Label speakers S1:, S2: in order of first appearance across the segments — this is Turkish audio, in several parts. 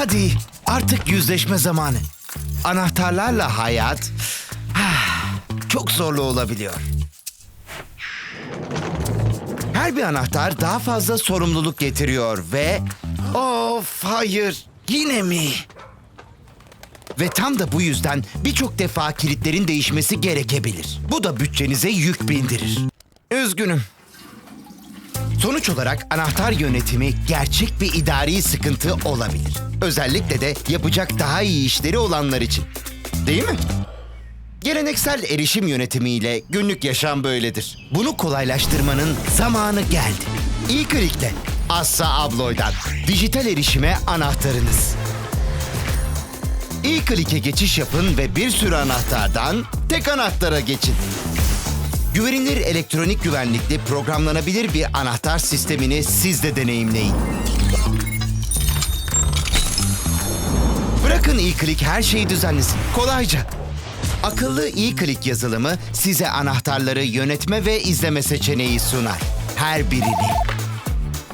S1: Hadi artık yüzleşme zamanı. Anahtarlarla hayat çok zorlu olabiliyor. Her bir anahtar daha fazla sorumluluk getiriyor ve... Of hayır yine mi? Ve tam da bu yüzden birçok defa kilitlerin değişmesi gerekebilir. Bu da bütçenize yük bindirir. Üzgünüm. Sonuç olarak anahtar yönetimi gerçek bir idari sıkıntı olabilir. Özellikle de yapacak daha iyi işleri olanlar için. Değil mi? Geleneksel erişim yönetimiyle günlük yaşam böyledir. Bunu kolaylaştırmanın zamanı geldi. İyi klikle Assa Abloy'dan dijital erişime anahtarınız. İyi klike geçiş yapın ve bir sürü anahtardan tek anahtara geçin. Güvenilir elektronik güvenlikli programlanabilir bir anahtar sistemini siz de deneyimleyin. Bırakın e-click her şeyi düzenlesin. Kolayca. Akıllı e-click yazılımı size anahtarları yönetme ve izleme seçeneği sunar. Her birini.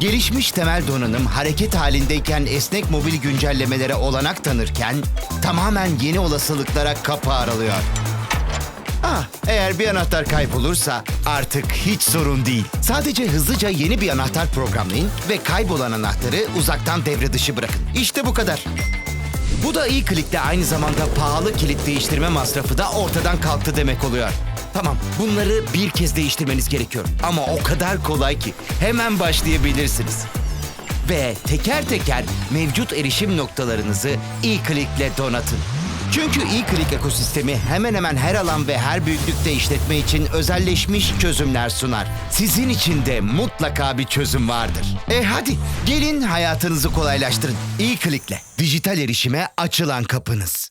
S1: Gelişmiş temel donanım hareket halindeyken esnek mobil güncellemelere olanak tanırken tamamen yeni olasılıklara kapı aralıyor. Ah, eğer bir anahtar kaybolursa artık hiç sorun değil. Sadece hızlıca yeni bir anahtar programlayın ve kaybolan anahtarı uzaktan devre dışı bırakın. İşte bu kadar. Bu da iyi klikte aynı zamanda pahalı kilit değiştirme masrafı da ortadan kalktı demek oluyor. Tamam, bunları bir kez değiştirmeniz gerekiyor. Ama o kadar kolay ki hemen başlayabilirsiniz. Ve teker teker mevcut erişim noktalarınızı e-Click'le donatın. Çünkü e-Click ekosistemi hemen hemen her alan ve her büyüklükte işletme için özelleşmiş çözümler sunar. Sizin için de mutlaka bir çözüm vardır. E hadi gelin hayatınızı kolaylaştırın. e-Click'le dijital erişime açılan kapınız.